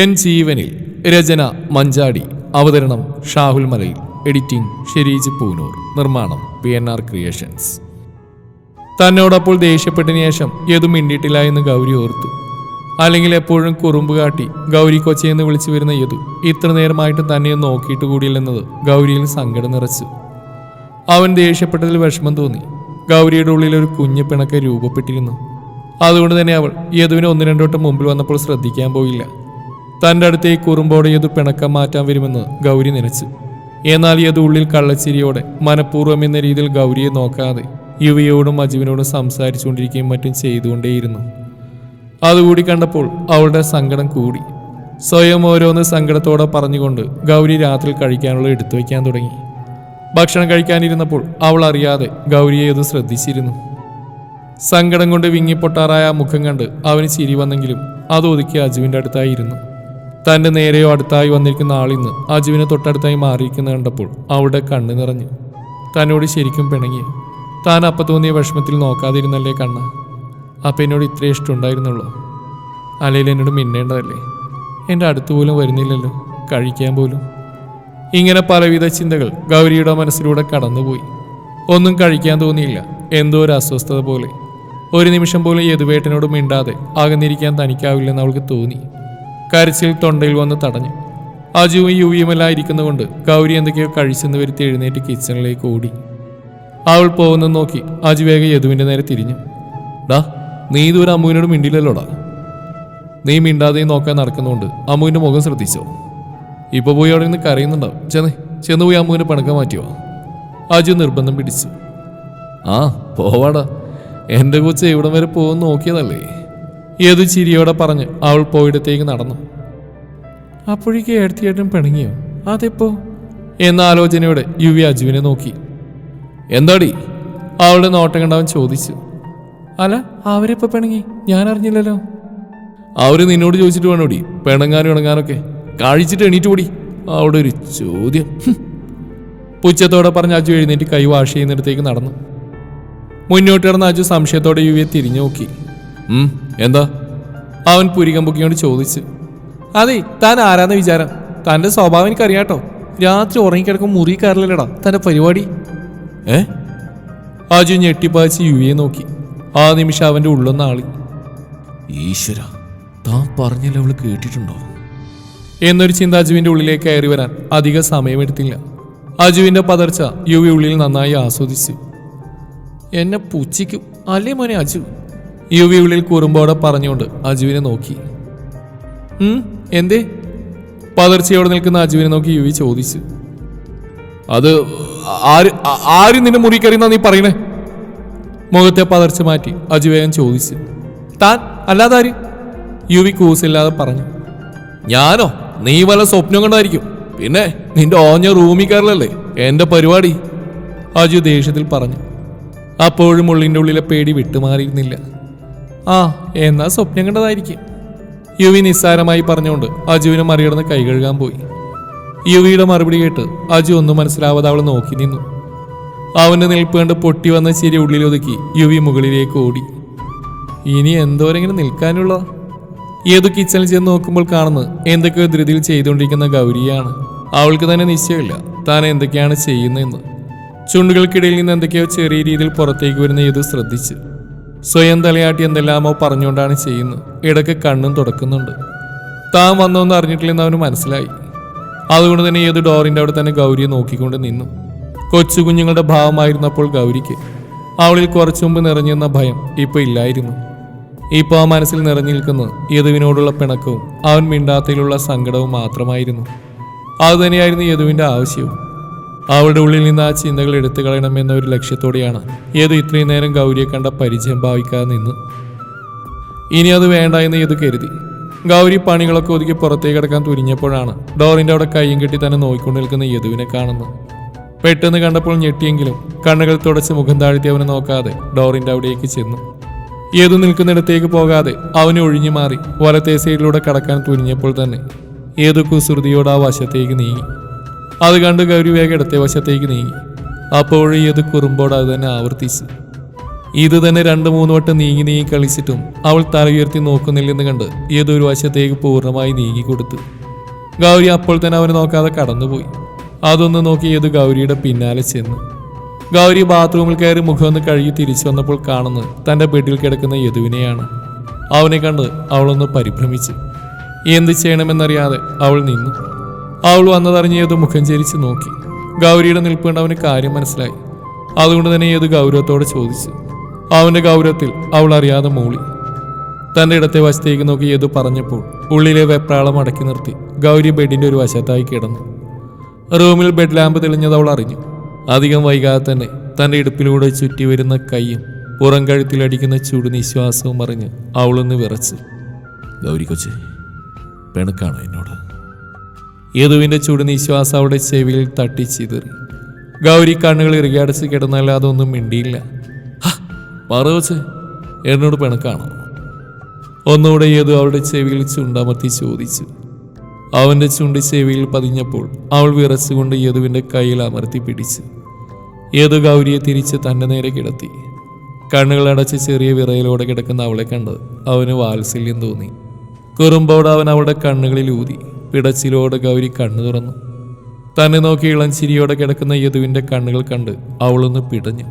N ജീവനിൽ രചന മഞ്ചാടി അവതരണം ഷാഹുൽ മലയിൽ എഡിറ്റിംഗ് ഷെരീജ് പൂനൂർ നിർമ്മാണം പി എൻ ആർ ക്രിയേഷൻസ്. തന്നോടപ്പോൾ ദേഷ്യപ്പെട്ടതിന് ശേഷം ഏതും മിണ്ടിയിട്ടില്ല എന്ന് ഗൗരി ഓർത്തു. അല്ലെങ്കിൽ എപ്പോഴും കുറുമ്പ് കാട്ടി ഗൗരി കൊച്ചയെന്ന് വിളിച്ചു വരുന്ന യദു ഇത്ര നേരമായിട്ട് തന്നെ നോക്കിയിട്ട് കൂടിയില്ലെന്നത് ഗൗരിയിൽ സങ്കടം നിറച്ചു. അവൻ ദേഷ്യപ്പെട്ടതിൽ വിഷമം തോന്നി. ഗൗരിയുടെ ഉള്ളിൽ ഒരു കുഞ്ഞു പിണക്ക രൂപപ്പെട്ടിരുന്നു. അതുകൊണ്ട് തന്നെ അവൾ യദുവിനെ ഒന്ന് രണ്ടോട്ടം മുമ്പിൽ വന്നപ്പോൾ ശ്രദ്ധിക്കാൻ പോയില്ല. തന്റെ അടുത്ത് ഈ കുറുമ്പോടെ യതു പിണക്കം മാറ്റാൻ വരുമെന്ന് ഗൗരി നനച്ചു. എന്നാൽ യതു ഉള്ളിൽ കള്ളച്ചിരിയോടെ മനഃപൂർവം എന്ന രീതിയിൽ ഗൗരിയെ നോക്കാതെ യുവയോടും അജുവിനോടും സംസാരിച്ചുകൊണ്ടിരിക്കുകയും മറ്റും ചെയ്തുകൊണ്ടേയിരുന്നു. അതുകൂടി കണ്ടപ്പോൾ അവളുടെ സങ്കടം കൂടി. സ്വയം ഓരോന്ന് സങ്കടത്തോടെ പറഞ്ഞുകൊണ്ട് ഗൗരി രാത്രി കഴിക്കാനുള്ള എടുത്തു വയ്ക്കാൻ തുടങ്ങി. ഭക്ഷണം കഴിക്കാനിരുന്നപ്പോൾ അവൾ അറിയാതെ ഗൗരിയെ ഇത് ശ്രദ്ധിച്ചിരുന്നു. സങ്കടം കൊണ്ട് വിങ്ങിപ്പൊട്ടാറായ മുഖം കണ്ട് അവന് ചിരി വന്നെങ്കിലും അത് ഒതുക്കി അജുവിന്റെ അടുത്തായിരുന്നു. തന്റെ നേരെയോ അടുത്തായി വന്നിരിക്കുന്ന ആളിന്ന് അജുവിനെ തൊട്ടടുത്തായി മാറിയിരിക്കുന്ന കണ്ടപ്പോൾ അവിടെ കണ്ണു നിറഞ്ഞു. തന്നോട് ശരിക്കും പിണങ്ങി. താൻ അപ്പ തോന്നിയ വിഷമത്തിൽ നോക്കാതിരുന്നല്ലേ കണ്ണ? അപ്പ എന്നോട് ഇത്രേ ഇഷ്ടമുണ്ടായിരുന്നുള്ളൂ? അല്ലെങ്കിൽ എന്നോട് മിന്നേണ്ടതല്ലേ? എന്റെ അടുത്ത് പോലും വരുന്നില്ലല്ലോ കഴിക്കാൻ പോലും. ഇങ്ങനെ പലവിധ ചിന്തകൾ ഗൗരിയുടെ മനസ്സിലൂടെ കടന്നുപോയി. ഒന്നും കഴിക്കാൻ തോന്നിയില്ല എന്തോ ഒരു അസ്വസ്ഥത പോലെ. ഒരു നിമിഷം പോലും യദുവേട്ടനോട് മിണ്ടാതെ അകന്നിരിക്കാൻ തനിക്കാവില്ലെന്ന് അവൾക്ക് തോന്നി. കരച്ചിൽ തൊണ്ടയിൽ വന്ന് തടഞ്ഞു. അജുവും യുവിയുമെല്ലാം ഇരിക്കുന്നതുകൊണ്ട് ഗൗരി എന്തൊക്കെയോ കഴിച്ചെന്ന് വരുത്തി എഴുന്നേറ്റ് കിച്ചണിലേക്ക് ഓടി. അവൾ പോകുന്നത് നോക്കി അജു വേഗം യദുവിന്റെ നേരെ തിരിഞ്ഞു. ഡാ നീ ഇതുവരെ അമ്മുവിനോട് മിണ്ടില്ലല്ലോടാ നീ മിണ്ടാതെ നോക്കാൻ നടക്കുന്നതുകൊണ്ട് അമ്മുവിന്റെ മുഖം ശ്രദ്ധിച്ചോ. ഇപ്പൊ പോയി അവിടെ നിന്ന് കരയുന്നുണ്ടാവും. ചെന്ന് ചെന്ന് പോയി അമ്മുവിനെ പണക്കം മാറ്റിയോ? അജു നിർബന്ധം പിടിച്ചു. ആ പോവാടാ. എന്റെ കൊച്ച് ഇവിടം വരെ പോകുന്ന നോക്കിയതല്ലേ? ഏതു ചിരിയോടെ പറഞ്ഞ് അവൾ പോയിടത്തേക്ക് നടന്നു. അപ്പോഴേക്ക് ഏടത്തിയേട്ടൻ പിണങ്ങിയോ? അതെപ്പോ? എന്ന ആലോചനയോടെ യുവി അജുവിനെ നോക്കി. എന്താടി? അവളുടെ നോട്ടം കണ്ടവൻ ചോദിച്ചു. അല്ല അവരെപ്പോ പിണങ്ങി? ഞാൻ അറിഞ്ഞില്ലല്ലോ അവർ നിന്നോട് ചോദിച്ചിട്ട് വേണോടി? പിണങ്ങാനും ഇണങ്ങാനൊക്കെ. കഴിച്ചിട്ട് എണീറ്റ് കൂടി അവിടെ ഒരു ചോദ്യം. പുച്ചത്തോടെ പറഞ്ഞ അജു എഴുന്നേറ്റ് കൈ വാഷ് ചെയ്യുന്നിടത്തേക്ക് നടന്നു. മുന്നോട്ട് നടന്ന അജു സംശയത്തോടെ യുവിയെ തിരിഞ്ഞു നോക്കി. എന്താ? അവൻ പുരികം പൊക്കിയോട് ചോദിച്ചു അതെ താൻ ആരാന്ന വിചാരം? തന്റെ സ്വഭാവം എനിക്കറിയാട്ടോ. രാത്രി ഉറങ്ങിക്കിടക്കും മുറി കയറില്ലടാ തന്റെ പരിപാടി? ഏ? അജു ഞെട്ടിപ്പാച്ച് യുവിയെ നോക്കി. ആ നിമിഷം അവന്റെ ഉള്ളൊന്ന ആളി. ഈശ്വര താൻ പറഞ്ഞല്ലോ അവൾ കേട്ടിട്ടുണ്ടോ? എന്നൊരു ചിന്ത അജുവിന്റെ ഉള്ളിലേക്ക് കയറി വരാൻ അധിക സമയമെടുത്തില്ല. അജുവിന്റെ പതർച്ച യുവി ഉള്ളിൽ നന്നായി ആസ്വദിച്ചു. എന്നെ പുച്ഛിക്കും. അല്ലേ മോനെ അജു യുവി ഉള്ളിൽ കുറുമ്പോടെ പറഞ്ഞുകൊണ്ട് അജുവിനെ നോക്കി. എന്തേ? പതർച്ചയോടെ നിൽക്കുന്ന അജുവിനെ നോക്കി യുവി ചോദിച്ചു. അത് ആര് ആര് നിന്നെ മുറി കയറിയെന്നാ നീ പറയണേ? മുഖത്തെ പതർച്ച മാറ്റി അജുവേഗം ചോദിച്ചു. താൻ അല്ലാതെ ആര്? യുവി കൂസില്ലാതെ പറഞ്ഞു. ഞാനോ? നീ വല്ല സ്വപ്നം കണ്ടായിരിക്കും പിന്നെ നിന്റെ ഓഞ്ഞ റൂമിൽ കയറലല്ലേ എന്റെ പരിപാടി? അജു ദേഷ്യത്തിൽ പറഞ്ഞു. അപ്പോഴും ഉള്ളിന്റെ ഉള്ളിലെ പേടി വിട്ടുമാറിയിരുന്നില്ല. ആ എന്നാ സ്വപ്നം കണ്ടതായിരിക്കും. യുവി നിസ്സാരമായി പറഞ്ഞുകൊണ്ട് അജുവിനെ മറികടന്ന് കൈ കഴുകാൻ പോയി. യുവിയുടെ മറുപടി കേട്ട് അജു ഒന്നും മനസ്സിലാവാതെ അവൾ നോക്കി നിന്നു. അവന്റെ നിൽപ്പ് കണ്ട് പൊട്ടി വന്ന ചിരി ഉള്ളിലൊതുക്കി യുവി മുകളിലേക്ക് ഓടി. ഇനി എന്തോരെങ്കിലും നിൽക്കാനുള്ള? ഏതു കിച്ചണിൽ ചെന്ന് നോക്കുമ്പോൾ കാണുന്നത് എന്തൊക്കെയോ ധൃതിയിൽ ചെയ്തുകൊണ്ടിരിക്കുന്ന ഗൗരിയാണ്. അവൾക്ക് തന്നെ നിശ്ചയമില്ല താൻ എന്തൊക്കെയാണ് ചെയ്യുന്നതെന്ന്. ചുണ്ടുകൾക്കിടയിൽ നിന്ന് എന്തൊക്കെയോ ചെറിയ രീതിയിൽ പുറത്തേക്ക് വരുന്ന ഏതു ശ്രദ്ധിച്ച്. സ്വയം തലയാട്ടി എന്തെല്ലാമോ പറഞ്ഞുകൊണ്ടാണ് ചെയ്യുന്നത്. ഇടയ്ക്ക് കണ്ണും തുടക്കുന്നുണ്ട്. താൻ വന്നോന്ന് അറിഞ്ഞിട്ടില്ലെന്ന് അവന് മനസ്സിലായി. അതുകൊണ്ട് തന്നെ ഏത് ഡോറിന്റെ അവിടെ തന്നെ ഗൗരിയെ നോക്കിക്കൊണ്ട് നിന്നു. കൊച്ചു കുഞ്ഞുങ്ങളുടെ ഭാവമായിരുന്നപ്പോൾ ഗൗരിക്ക് അവളിൽ കുറച്ചു മുമ്പ് നിറഞ്ഞിരുന്ന ഭയം ഇപ്പോൾ ഇല്ലായിരുന്നു. ഇപ്പോൾ ആ മനസ്സിൽ നിറഞ്ഞു നിൽക്കുന്നത് യദുവിനോടുള്ള പിണക്കവും അവൻ മിണ്ടാത്തതിലുള്ള സങ്കടവും മാത്രമായിരുന്നു. അതുതന്നെയായിരുന്നു യദുവിന്റെ ആവശ്യവും. അവളുടെ ഉള്ളിൽ നിന്ന് ആ ചിന്തകൾ എടുത്തു കളയണമെന്ന ഒരു ലക്ഷ്യത്തോടെയാണ്. ഏത് ഇത്രയും നേരം ഗൗരിയെ കണ്ട പരിചയം ഭാവിക്കാതെ നിന്ന്. ഇനി അത് വേണ്ട എന്ന് ഏത് കരുതി. ഗൗരി പണികളൊക്കെ ഒതുക്കി പുറത്തേക്ക് കിടക്കാൻ തുരിഞ്ഞപ്പോഴാണ് ഡോറിന്റെ അവിടെ കൈയും കെട്ടി തന്നെ നോക്കിക്കൊണ്ട് നിൽക്കുന്ന യദുവിനെ കാണുന്നത്. പെട്ടെന്ന് കണ്ടപ്പോൾ ഞെട്ടിയെങ്കിലും കണ്ണുകൾ തുടച്ച് മുഖം താഴ്ത്തി അവനെ നോക്കാതെ ഡോറിന്റെ അവിടേക്ക് ചെന്നു. യദു നിൽക്കുന്നിടത്തേക്ക് പോകാതെ അവനെ ഒഴിഞ്ഞു മാറി വലത്തെ സൈഡിലൂടെ കടക്കാൻ തുനിഞ്ഞപ്പോൾ തന്നെ ഏതു കുസൃതിയോട് ആ വശത്തേക്ക് നീങ്ങി. അത് കണ്ട് ഗൗരി വേഗം ഇടത്തെ വശത്തേക്ക് നീങ്ങി. അപ്പോഴും ഇത് കുറുമ്പോട് അത് തന്നെ ആവർത്തിച്ച്. ഇത് തന്നെ രണ്ടു മൂന്ന് വട്ടം നീങ്ങി നീങ്ങി കളിച്ചിട്ടും അവൾ തല ഉയർത്തി നോക്കുന്നില്ലെന്ന് കണ്ട് ഏതൊരു വശത്തേക്ക് പൂർണമായി നീങ്ങിക്കൊടുത്തു ഗൗരി അപ്പോൾ തന്നെ അവനെ നോക്കാതെ കടന്നുപോയി. അതൊന്ന് നോക്കി ഏത് ഗൗരിയുടെ പിന്നാലെ ചെന്നു. ഗൗരി ബാത്റൂമിൽ കയറി മുഖമൊന്ന് കഴുകി തിരിച്ചു വന്നപ്പോൾ കാണുന്നത് തന്റെ ബെഡിൽ കിടക്കുന്ന യദുവിനെയാണ്. അവനെ കണ്ട് അവളൊന്ന് പരിഭ്രമിച്ചു. എന്ത് ചെയ്യണമെന്നറിയാതെ അവൾ നിന്നു. അവൾ വന്നതറിഞ്ഞ് ഏത് മുഖം ചേരിച്ച് നോക്കി. ഗൗരിയുടെ നിൽപ്പ് കണ്ട് അവന് കാര്യം മനസ്സിലായി. അതുകൊണ്ട് തന്നെ ഏത് ഗൗരവത്തോടെ ചോദിച്ചു. അവന്റെ ഗൗരവത്തിൽ അവൾ അറിയാതെ മൂളി. തന്റെ ഇടത്തെ വശത്തേക്ക് നോക്കി ഏതു പറഞ്ഞപ്പോൾ ഉള്ളിലെ വെപ്രാളം അടക്കി നിർത്തി ഗൗരി ബെഡിന്റെ ഒരു വശത്തായി കിടന്നു. റൂമിൽ ബെഡ് ലാമ്പ് തെളിഞ്ഞത് അവൾ അറിഞ്ഞു. അധികം വൈകാതെ തന്നെ തന്റെ ഇടുപ്പിലൂടെ ചുറ്റി വരുന്ന കൈയും പുറം കഴുത്തിലടിക്കുന്ന ചൂട് നിശ്വാസവും അറിഞ്ഞ് അവളൊന്ന് വിറച്ച്. ഗൗരി കൊച്ചേ പിണക്കാണോ എന്നോട്? യദുവിന്റെ ചൂട് നിശ്വാസം അവിടെ ചെവിയിൽ തട്ടി ചിതറി ഗൗരി കണ്ണുകൾ ഇറുകിയടച്ച് കിടന്നാൽ അതൊന്നും മിണ്ടിയില്ല. "ഹ, പറ കൊച്ചെ എന്നോട് പിണക്കാണോ? ഒന്നുകൂടെ ഏതു അവളുടെ ചെവിയിൽ ചുണ്ടമർത്തി ചോദിച്ചു. അവന്റെ ചുണ്ട് ചെവിയിൽ പതിഞ്ഞപ്പോൾ അവൾ വിറച്ചുകൊണ്ട് യദുവിന്റെ കയ്യിൽ അമർത്തി പിടിച്ചു. യദു ഗൗരിയെ തിരിച്ച് തന്റെ നേരെ കിടത്തി. കണ്ണുകൾ അടച്ച് ചെറിയ വിറയിലൂടെ കിടക്കുന്ന അവളെ കണ്ട് അവന് വാത്സല്യം തോന്നി. കുറുമ്പോടെ അവൻ അവളുടെ കണ്ണുകളിൽ ഊതി. പിടച്ചിലോടെ ഗൗരി കണ്ണു തുറന്നു. തന്നെ നോക്കി ഇളം ചിരിയോടെ കിടക്കുന്ന യദുവിന്റെ കണ്ണുകൾ കണ്ട് അവളൊന്ന് പിടഞ്ഞു.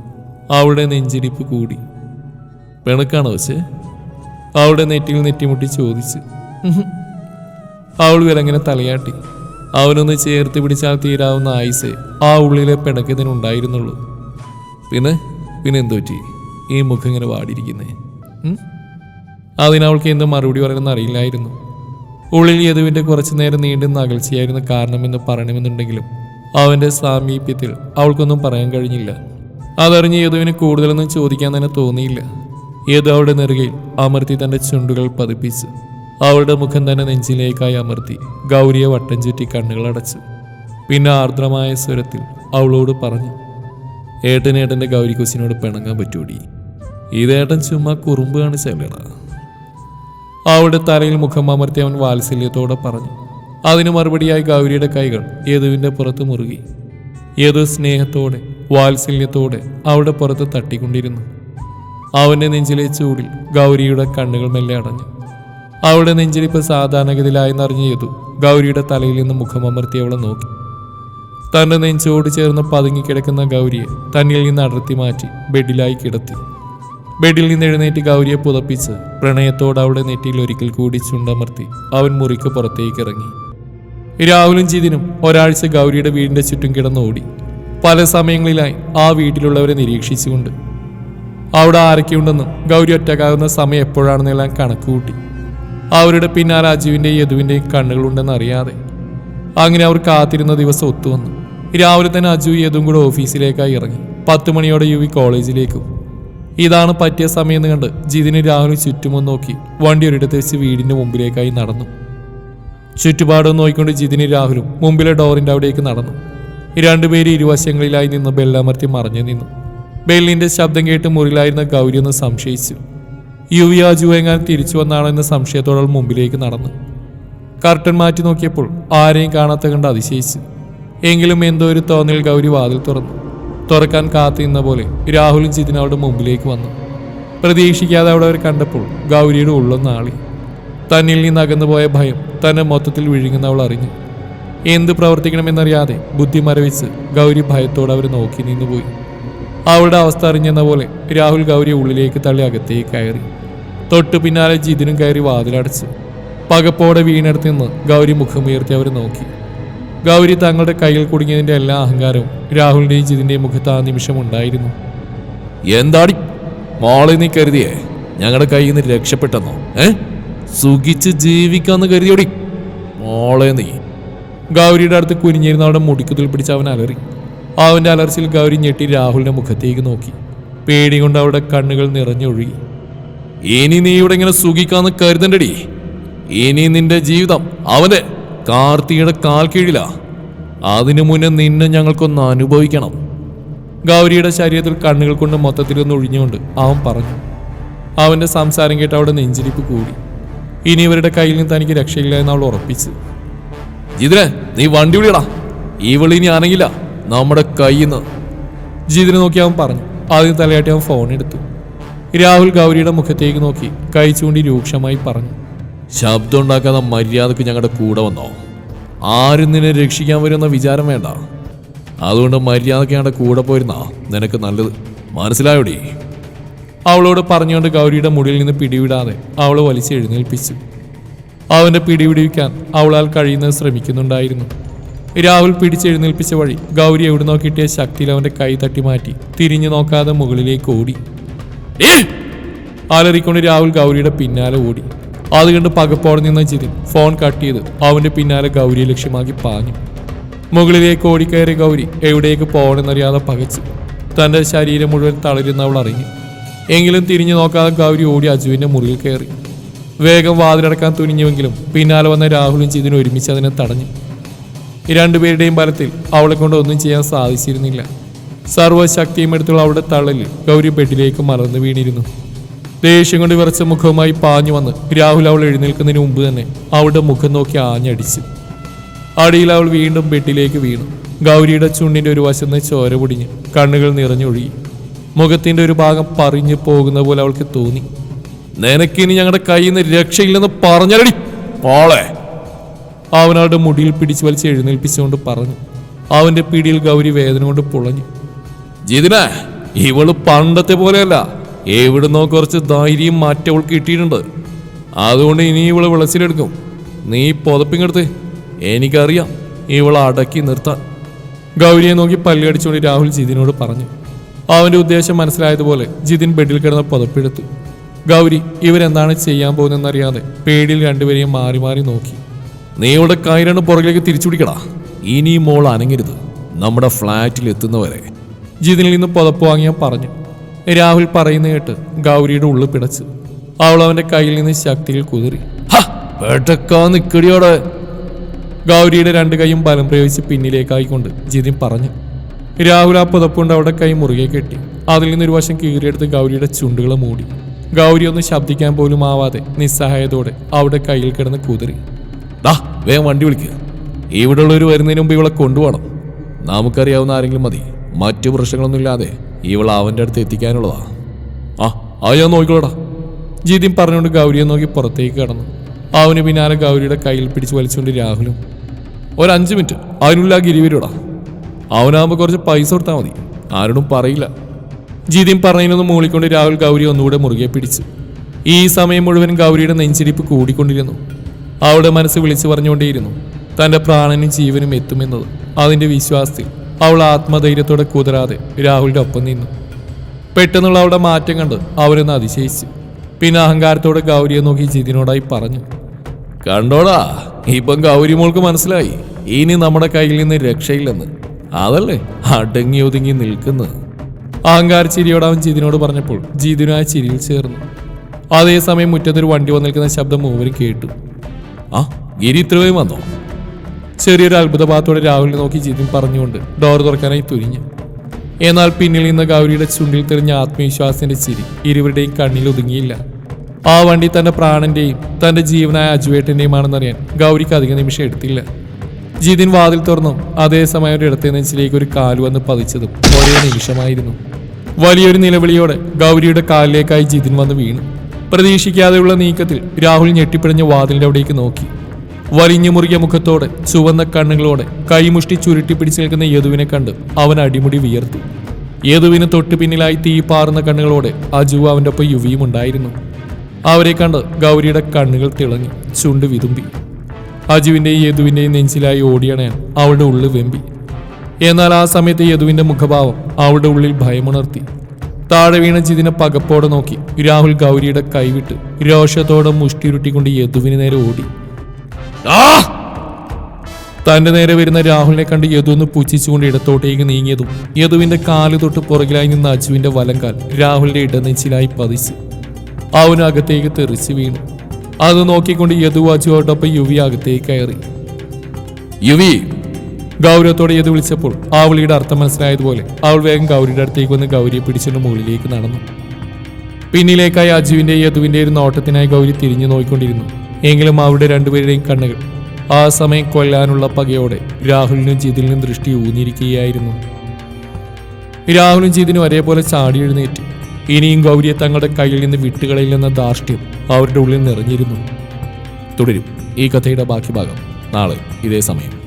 അവളുടെ നെഞ്ചിടിപ്പ് കൂടി. പെണുക്കാണോ വെച്ചേ? അവളുടെ നെറ്റിയിൽ നെറ്റിമുട്ടി ചോദിച്ചു. അവൾ വിലങ്ങനെ തലയാട്ടി. അവനൊന്ന് ചേർത്ത് പിടിച്ചാൽ തീരാവുന്ന ആയുസ് ആ ഉള്ളിലെ പിണക്കത്തിനുണ്ടായിരുന്നുള്ളൂ. പിന്നെ പിന്നെ എന്തോറ്റി ഈ മുഖം ഇങ്ങനെ വാടിയിരിക്കുന്നേ? അതിനവൾക്ക് എന്ത് മറുപടി പറയണമെന്ന് അറിയില്ലായിരുന്നു. ഉള്ളിൽ യദുവിന്റെ കുറച്ചു നേരം നീണ്ടുന്ന അകൽച്ചയായിരുന്നു കാരണമെന്ന് പറയണമെന്നുണ്ടെങ്കിലും അവന്റെ സാമീപ്യത്തിൽ അവൾക്കൊന്നും പറയാൻ കഴിഞ്ഞില്ല. അതറിഞ്ഞ് യദുവിന് കൂടുതലൊന്നും ചോദിക്കാൻ തന്നെ തോന്നിയില്ല. യദു അവളുടെ നെറുകയിൽ അമർത്തി തന്റെ ചുണ്ടുകൾ പതിപ്പിച്ച് അവളുടെ മുഖം തന്നെ നെഞ്ചിലേക്കായി അമർത്തി ഗൗരിയെ വട്ടം ചുറ്റി കണ്ണുകൾ അടച്ചു. പിന്നെ ആർദ്രമായ സ്വരത്തിൽ അവളോട് പറഞ്ഞു ഏട്ടനേട്ടന്റെ ഗൗരി കൊച്ചിനോട് പിണങ്ങാൻ പറ്റൂടി. ഇതേട്ടൻ ചുമ്മാ കുറുമ്പ് കാണിച്ചല്ലേടാ അവളുടെ തലയിൽ മുഖം അമർത്തി അവൻ വാത്സല്യത്തോടെ പറഞ്ഞു അതിന് മറുപടിയായി ഗൗരിയുടെ കൈകൾ യദുവിന്റെ പുറത്ത് മുറുകി. യദു സ്നേഹത്തോടെ വാത്സല്യത്തോടെ അവളുടെ പുറത്ത് തട്ടിക്കൊണ്ടിരുന്നു. അവന്റെ നെഞ്ചിലെ ചൂടിൽ ഗൗരിയുടെ കണ്ണുകൾ മെല്ലെ അടഞ്ഞു. അവളുടെ നെഞ്ചിലിപ്പ് സാധാരണഗതിയിലായി നിറഞ്ഞ യദു ഗൗരിയുടെ തലയിൽ നിന്ന് മുഖമമർത്തി അവളെ നോക്കി. തന്റെ നെഞ്ചോട് ചേർന്ന് പതുങ്ങിക്കിടക്കുന്ന ഗൗരിയെ തന്നിൽ നിന്ന് അടർത്തി മാറ്റി ബെഡിലായി കിടത്തി. ബെഡിൽ നിന്ന് എഴുന്നേറ്റ് ഗൗരിയെ പുതപ്പിച്ച് പ്രണയത്തോട് അവളുടെ നെറ്റിയിൽ ഒരിക്കൽ കൂടി ചുണ്ടമർത്തി അവൻ മുറിക്ക് പുറത്തേക്ക് ഇറങ്ങി. രാഹുലും ജിതിനും ഒരാഴ്ച ഗൗരിയുടെ വീടിന്റെ ചുറ്റും കിടന്നോടി. പല സമയങ്ങളിലായി ആ വീട്ടിലുള്ളവരെ നിരീക്ഷിച്ചുകൊണ്ട്. അവിടെ ആരൊക്കെയുണ്ടെന്നും ഗൗരി ഒറ്റക്കാകുന്ന സമയം എപ്പോഴാണെന്നെല്ലാം കണക്കുകൂട്ടി. അവരുടെ പിന്നാലെ അജുവിന്റെയും യദുവിന്റെയും കണ്ണുകളുണ്ടെന്ന് അറിയാതെ അങ്ങനെ അവർ കാത്തിരുന്ന ദിവസം ഒത്തുവന്നു. രാവിലെ തന്നെ അജു യദും കൂടെ ഓഫീസിലേക്കായി ഇറങ്ങി. പത്ത് മണിയോടെ യുവി കോളേജിലേക്കും. ഇതാണ് പറ്റിയ സമയം കണ്ട് ജിതിന് രാഹുൽ ചുറ്റുമൊന്ന് നോക്കി വണ്ടി ഒരിടത്ത് വെച്ച് വീടിന്റെ മുമ്പിലേക്കായി നടന്നു. ചുറ്റുപാടും നോക്കിക്കൊണ്ട് ജിതിന് രാഹുലും മുമ്പിലെ ഡോറിന്റെ അവിടേക്ക് നടന്നു. രണ്ടുപേരും ഇരുവശങ്ങളിലായി നിന്ന് ബെല്ലമർത്തി മറഞ്ഞു നിന്നു. ബെല്ലിന്റെ ശബ്ദം കേട്ട് മുറിയിലായിരുന്ന ഗൗരി ഒന്ന് സംശയിച്ചു. യുവി അജു എങ്ങാൻ തിരിച്ചു വന്നാണെന്ന സംശയത്തോടെ അവൾ മുമ്പിലേക്ക് നടന്നു. കർട്ടൻ മാറ്റി നോക്കിയപ്പോൾ ആരെയും കാണാത്ത കണ്ട് അതിശയിച്ചു. എങ്കിലും എന്തോ ഒരു തോന്നൽ ഗൗരി വാതിൽ തുറന്നു. തുറക്കാൻ കാത്തിരുന്ന പോലെ രാഹുലും ജിതിനും അവളുടെ മുമ്പിലേക്ക് വന്നു. പ്രതീക്ഷിക്കാതെ അവിടെ അവർ കണ്ടപ്പോൾ ഗൗരിയുടെ ഉള്ളൊന്നാളി തന്നിൽ നിന്ന് അകന്നുപോയ ഭയം തന്നെ മൊത്തത്തിൽ വിഴുങ്ങുന്ന അവൾ അറിഞ്ഞു. എന്ത് പ്രവർത്തിക്കണമെന്നറിയാതെ ബുദ്ധി മരവിച്ച് ഗൗരി ഭയത്തോടെ അവർ നോക്കി നിന്നുപോയി അവളുടെ അവസ്ഥ അറിഞ്ഞെന്ന പോലെ രാഹുൽ ഗൗരിയെ ഉള്ളിലേക്ക് തള്ളി അകത്തേക്ക് കയറി. തൊട്ടു പിന്നാലെ ജിതിനും കയറി വാതിലടച്ചു. പകപ്പോടെ വീണെടുത്ത് നിന്ന് ഗൗരി മുഖമുയർത്തി അവർ നോക്കി. ഗൗരി തങ്ങളുടെ കയ്യിൽ കുടുങ്ങിയതിന്റെ എല്ലാ അഹങ്കാരവും രാഹുലിന്റെയും ജിതിന്റെയും മുഖത്ത് ആ നിമിഷം ഉണ്ടായിരുന്നു. എന്താടി? മോളെ നീ കരുതിയേ? ഞങ്ങളുടെ കയ്യിൽ നിന്ന് രക്ഷപ്പെട്ടെന്നോ? ഏ? സുഖിച്ച് ജീവിക്കാന്ന് കരുതിയോടി? മോളെ നീ. ഗൗരിയുടെ അടുത്ത് കുനിഞ്ഞിരുന്ന അവിടെ മുടിക്കുതിൽ പിടിച്ച് അവൻ അലറി. അവന്റെ അലർച്ചയിൽ ഗൗരി ഞെട്ടി രാഹുലിന്റെ മുഖത്തേക്ക് നോക്കി. പേടി കൊണ്ട് അവിടെ കണ്ണുകൾ നിറഞ്ഞൊഴുകി. ഇനി നീ ഇവിടെ ഇങ്ങനെ സുഖിക്കാന്ന് കരുതണ്ടടി. ഇനി നിന്റെ ജീവിതം അവന്റെ. കാർത്തിയുടെ കാൽ കീഴിലാ. അതിനു മുന്നേ നിന്നെ ഞങ്ങൾക്കൊന്ന് അനുഭവിക്കണം. ഗൗരിയുടെ ശരീരത്തിൽ കണ്ണുകൾ കൊണ്ട് മൊത്തത്തിൽ ഒന്ന് ഒഴിഞ്ഞുകൊണ്ട് അവൻ പറഞ്ഞു. അവന്റെ സംസാരം കേട്ട് അവിടെ നെഞ്ചിരിപ്പ് കൂടി. ഇനി ഇവരുടെ കയ്യിൽ നിന്ന് തനിക്ക് രക്ഷയില്ല എന്ന് അവൾ ഉറപ്പിച്ചു. ജിതിനെ നീ വണ്ടി വിളിയടാ ഈ വിളി ഇനി ആണെങ്കില നമ്മുടെ കയ്യിൽ നിന്ന് ജിതിനെ നോക്കി അവൻ പറഞ്ഞു. ആദ്യം തലയാട്ടി അവൻ ഫോൺ എടുത്തു. രാഹുൽ ഗൗരിയുടെ മുഖത്തേക്ക് നോക്കി കൈ ചൂണ്ടി രൂക്ഷമായി പറഞ്ഞു. ശബ്ദം ഉണ്ടാക്കാതെ മര്യാദയ്ക്ക് ഞങ്ങളുടെ കൂടെ വന്നോ? ആരും നിന്നെ രക്ഷിക്കാൻ വരുമെന്ന വിചാരം വേണ്ട. അതുകൊണ്ട് മര്യാദയ്ക്ക് ഞങ്ങളുടെ കൂടെ പോയിരുന്നാ നിനക്ക് നല്ലത്. മനസ്സിലായോടി? അവളോട് പറഞ്ഞുകൊണ്ട് ഗൗരിയുടെ മുടിയിൽ നിന്ന് പിടിവിടാതെ അവൾ വലിച്ചെഴുന്നേൽപ്പിച്ചു അവന്റെ പിടിവിടിവിക്കാൻ അവളാൽ കഴിയുന്നത് ശ്രമിക്കുന്നുണ്ടായിരുന്നു. രാഹുൽ പിടിച്ചെഴുന്നേൽപ്പിച്ച വഴി ഗൗരി എവിടുന്നോ കിട്ടിയ ശക്തിയിൽ അവന്റെ കൈ തട്ടി മാറ്റി തിരിഞ്ഞു നോക്കാതെ മുകളിലേക്ക് ഓടി! അലറിക്കൊണ്ട് രാഹുൽ ഗൗരിയുടെ പിന്നാലെ ഓടി. അത് കണ്ട് പകപ്പോടെ നിന്ന ജിതിൻ ഫോൺ കട്ട് ചെയ്ത് അവന്റെ പിന്നാലെ ഗൗരിയെ ലക്ഷ്യമാക്കി പാഞ്ഞു. മുകളിലേക്ക് ഓടിക്കയറിയ ഗൗരി എവിടേക്ക് പോകണമെന്നറിയാതെ പകച്ചു. തന്റെ ശരീരം മുഴുവൻ തളരുന്ന അവൾ അറിഞ്ഞു. എങ്കിലും തിരിഞ്ഞു നോക്കാതെ ഗൗരി ഓടി അജുവിന്റെ മുറിയിൽ കയറി. വേഗം വാതിലടക്കാൻ തുനിഞ്ഞുവെങ്കിലും പിന്നാലെ വന്ന രാഹുലും ജിതിനും ഒരുമിച്ച് അതിനെ തടഞ്ഞു. രണ്ടുപേരുടെയും ബലത്തിൽ അവളെ കൊണ്ട് ഒന്നും ചെയ്യാൻ സാധിച്ചിരുന്നില്ല. സർവശക്തിയും എടുത്തുള്ള അവളുടെ തള്ളലിൽ ഗൗരി ബെഡിലേക്ക് മറന്നു വീണിരുന്നു. ദേഷ്യം കൊണ്ട് വിറച്ച മുഖവുമായി പാഞ്ഞു വന്ന് രാഹുൽ അവൾ എഴുന്നേൽക്കുന്നതിന് മുമ്പ് തന്നെ അവളുടെ മുഖം നോക്കി ആഞ്ഞടിച്ചു. അടിയിൽ അവൾ വീണ്ടും ബെഡിലേക്ക് വീണു. ഗൗരിയുടെ ചുണ്ടിന്റെ ഒരു വശത്ത് ചോര പൊടിഞ്ഞ് കണ്ണുകൾ നിറഞ്ഞൊഴുകി. മുഖത്തിന്റെ ഒരു ഭാഗം പറിഞ്ഞു പോകുന്ന പോലെ അവൾക്ക് തോന്നി. നിനക്കിനി ഞങ്ങളുടെ കയ്യിൽ നിന്ന് രക്ഷയില്ലെന്ന് പറഞ്ഞടി പോളെ അവനവളുടെ മുടിയിൽ പിടിച്ചു വലിച്ച് എഴുന്നേൽപ്പിച്ചുകൊണ്ട് പറഞ്ഞു. അവന്റെ പിടിയിൽ ഗൗരി വേദന കൊണ്ട് പുളഞ്ഞു. ജിതിന ഇവൾ പണ്ടത്തെ പോലെയല്ല. എവിടുന്നോ കുറച്ച് ധൈര്യം മാറ്റവൾ കിട്ടിയിട്ടുണ്ട്. അതുകൊണ്ട് ഇനി ഇവൾ വിളച്ചിലെടുക്കും. നീ പുതപ്പിങ്ങെടുത്ത്. എനിക്കറിയാം ഇവളെ അടക്കി നിർത്താൻ. ഗൗരിയെ നോക്കി പല്ലടിച്ചുകൊണ്ട് രാഹുൽ ജിതിനോട് പറഞ്ഞു. അവന്റെ ഉദ്ദേശം മനസ്സിലായതുപോലെ ജിതിൻ ബെഡിൽ കിടന്ന പുതപ്പെടുത്തു ഗൗരി ഇവരെന്താണ് ചെയ്യാൻ പോകുന്നതെന്നറിയാതെ പേടിയിൽ രണ്ടുപേരെയും മാറി മാറി നോക്കി. നീ ഇവിടെ കൈരണ്ട് പുറകിലേക്ക് തിരിച്ചു പിടിക്കടാ. ഇനി മോൾ അനങ്ങരുത്. നമ്മുടെ ഫ്ലാറ്റിൽ എത്തുന്നവരെ ജിതിനിൽ നിന്ന് പുതപ്പ് വാങ്ങിയാൻ പറഞ്ഞു. രാഹുൽ പറയുന്ന കേട്ട് ഗൗരിയുടെ ഉള്ളു പിടച്ചു. അവൾ അവന്റെ കയ്യിൽ നിന്ന് ശക്തിയിൽ കുതിറി നിക്കടിയോടെ ഗൗരിയുടെ രണ്ട് കൈയും ബലം പ്രയോഗിച്ച് പിന്നിലേക്കായിക്കൊണ്ട് ജിതിൻ പറഞ്ഞു. രാഹുൽ ആ പുതപ്പുകൊണ്ട് അവളുടെ കൈ മുറുകെ കെട്ടി. അതിൽ നിന്നൊരു വശം കീറിയെടുത്ത് ഗൗരിയുടെ ചുണ്ടുകളെ മൂടി. ഗൗരി ഒന്ന് ശബ്ദിക്കാൻ പോലും ആവാതെ നിസ്സഹായതോടെ അവളുടെ കയ്യിൽ കിടന്ന് കുതിറി ദാ വേഗം വണ്ടി വിളിക്കുക ഇവിടെ ഉള്ളവർ വരുന്നതിന് മുമ്പ് ഇവളെ കൊണ്ടുപോകണം. നമുക്കറിയാവുന്ന ആരെങ്കിലും മതി. മറ്റു പ്രശ്നങ്ങളൊന്നും ഇല്ലാതെ. ഇവൾ അവന്റെ അടുത്ത് എത്തിക്കാനുള്ളതാ. ആ അത് ഞാൻ നോക്കിക്കോളടാ. ജിതിൻ പറഞ്ഞുകൊണ്ട് ഗൗരിയെ നോക്കി പുറത്തേക്ക് കടന്നു. അവന് പിന്നാലെ ഗൗരിയുടെ കയ്യിൽ പിടിച്ച് വലിച്ചുകൊണ്ട് രാഹുലും ഒരു അഞ്ച് മിനിറ്റ് അതിനുള്ള ആ ഗിരി വരുടാ അവനാകുമ്പോൾ കുറച്ച് പൈസ കൊടുത്താൽ മതി. ആരോടും പറയില്ല. ജിതിൻ പറഞ്ഞതിനൊന്ന് മൂളിക്കൊണ്ട് രാഹുൽ ഗൗരി ഒന്നുകൂടെ മുറുകെ പിടിച്ചു. ഈ സമയം മുഴുവൻ ഗൗരിയുടെ നെഞ്ചിരിപ്പ് കൂടിക്കൊണ്ടിരുന്നു. അവളുടെ മനസ്സ് വിളിച്ചു പറഞ്ഞുകൊണ്ടേയിരുന്നു. തന്റെ പ്രാണനും ജീവനും എത്തുമെന്നത്. അതിന്റെ വിശ്വാസത്തിൽ അവൾ ആത്മധൈര്യത്തോടെ കുതിരാതെ രാഹുലിന്റെ ഒപ്പം നിന്നു. പെട്ടെന്നുള്ള അവളുടെ മാറ്റം കണ്ട് അവരൊന്ന് അതിശയിച്ചു. പിന്നെ അഹങ്കാരത്തോടെ ഗൗരിയെ നോക്കി ജിതിനോടായി പറഞ്ഞു കണ്ടോടാ ഇപ്പം ഗൗരി മോൾക്ക് മനസ്സിലായി. ഇനി നമ്മുടെ കയ്യിൽ നിന്ന് രക്ഷയില്ലെന്ന്. അതല്ലേ അടങ്ങി ഒതുങ്ങി നിൽക്കുന്നത്? അഹങ്കാര ചിരിയോട് അവൻ ജിതിനോട് പറഞ്ഞപ്പോൾ ജിതിനു ആ ചിരിയിൽ ചേർന്നു. അതേസമയം മുറ്റത്തൊരു വണ്ടി വന്നിരിക്കുന്ന ശബ്ദം മൂവരും കേട്ടു. ആ ഗിരി ഇത്രയും വന്നോ? ചെറിയൊരു അത്ഭുതഭാവത്തോടെ രാഹുലിനെ നോക്കി ജിതിൻ പറഞ്ഞുകൊണ്ട് ഡോർ തുറക്കാനായി തുനിഞ്ഞു എന്നാൽ പിന്നിൽ നിന്ന് ഗൗരിയുടെ ചുണ്ടിൽ തെളിഞ്ഞ ആത്മവിശ്വാസത്തിന്റെ ചിരി ഇരുവരുടെയും കണ്ണിൽ ഒതുങ്ങിയില്ല. ആ വണ്ടി തന്റെ പ്രാണന്റെയും തന്റെ ജീവനായ അജുവേട്ടന്റെയുമാണെന്നറിയാൻ ഗൗരിക്ക് അധിക നിമിഷം എടുത്തില്ല. ജിതിൻ വാതിൽ തുറന്നും അതേസമയം ഒരു ഇടത്തെ നെഞ്ചിലേക്ക് ഒരു കാൽ വന്ന് പതിച്ചതും ഒരേ നിമിഷമായിരുന്നു. വലിയൊരു നിലവിളിയോടെ ഗൗരിയുടെ കാലിലേക്കായി ജിതിൻ വന്ന് വീണു. പ്രതീക്ഷിക്കാതെയുള്ള നീക്കത്തിൽ രാഹുൽ ഞെട്ടിപ്പിടഞ്ഞ വാതിലിന്റെ അവിടേക്ക് നോക്കി. വലിഞ്ഞു മുറുകിയ മുഖത്തോടെ ചുവന്ന കണ്ണുകളോടെ കൈമുഷ്ടി ചുരുട്ടി പിടിച്ചു നിൽക്കുന്ന യദുവിനെ കണ്ട് അവൻ അടിമുടി വിയർത്തു. യദുവിന് തൊട്ടു പിന്നിലായി തീ പാറുന്ന കണ്ണുകളോടെ അജു അവന്റെ ഒപ്പം യുവിയും ഉണ്ടായിരുന്നു. അവരെ കണ്ട് ഗൗരിയുടെ കണ്ണുകൾ തിളങ്ങി ചുണ്ട് വിതുമ്പി. അജുവിന്റെയും യദുവിന്റെയും നെഞ്ചിലായി ഓടിയണയാൻ അവളുടെ ഉള്ളിൽ വെമ്പി. എന്നാൽ ആ സമയത്ത് യദുവിന്റെ മുഖഭാവം അവളുടെ ഉള്ളിൽ ഭയമുണർത്തി. താഴെ വീണ ജിതിനെ പകപ്പോടെ നോക്കി രാഹുൽ ഗൗരിയുടെ കൈവിട്ട് രോഷത്തോടെ മുഷ്ടിരുട്ടിക്കൊണ്ട് യദുവിന് നേരെ ഓടി. തന്റെ നേരെ വരുന്ന രാഹുലിനെ കണ്ട് യദു ഒന്ന് പുച്ഛിച്ചുകൊണ്ട് ഇടത്തോട്ടേക്ക് നീങ്ങിയതും യദുവിന്റെ കാൽ തൊട്ട് പുറകിലായി നിന്ന അജുവിന്റെ വലങ്കാൽ രാഹുലിന്റെ ഇടനെച്ചിലായി പതിച്ചു. അവനകത്തേക്ക് തെറിച്ചു വീണു. അത് നോക്കിക്കൊണ്ട് യദു അജുവോടൊപ്പം യുവി അകത്തേക്ക് കയറി. യുവി! ഗൗരവത്തോടെ യദു വിളിച്ചപ്പോൾ ആ വിളിയുടെ അർത്ഥം മനസ്സിലായതുപോലെ അവൾ വേഗം ഗൗരിയുടെ അടുത്തേക്ക് വന്ന് ഗൗരിയെ പിടിച്ചുകൊണ്ട് മുകളിലേക്ക് നടന്നു. പിന്നിലേക്കായി അജുവിന്റെ യദുവിന്റെ ഒരു നോട്ടത്തിനായി ഗൗരി തിരിഞ്ഞു നോക്കിക്കൊണ്ടിരുന്നു. എങ്കിലും അവിടെ രണ്ടുപേരുടെയും കണ്ണുകൾ ആ സമയം കൊല്ലാനുള്ള പകയോടെ രാഹുലിനും ജിതിലിനും ദൃഷ്ടി ഊന്നിയിരിക്കുകയായിരുന്നു. രാഹുലും ജിതിനും ഒരേപോലെ ചാടി എഴുന്നേറ്റ്. ഇനിയും ഗൗരിയെ തങ്ങളുടെ കയ്യിൽ നിന്ന് വിട്ടുകളയില്ലെന്ന ധാർഷ്ട്യം അവരുടെ ഉള്ളിൽ നിറഞ്ഞിരുന്നു. തുടരും ഈ കഥയുടെ ബാക്കി ഭാഗം നാളെ ഇതേ സമയം.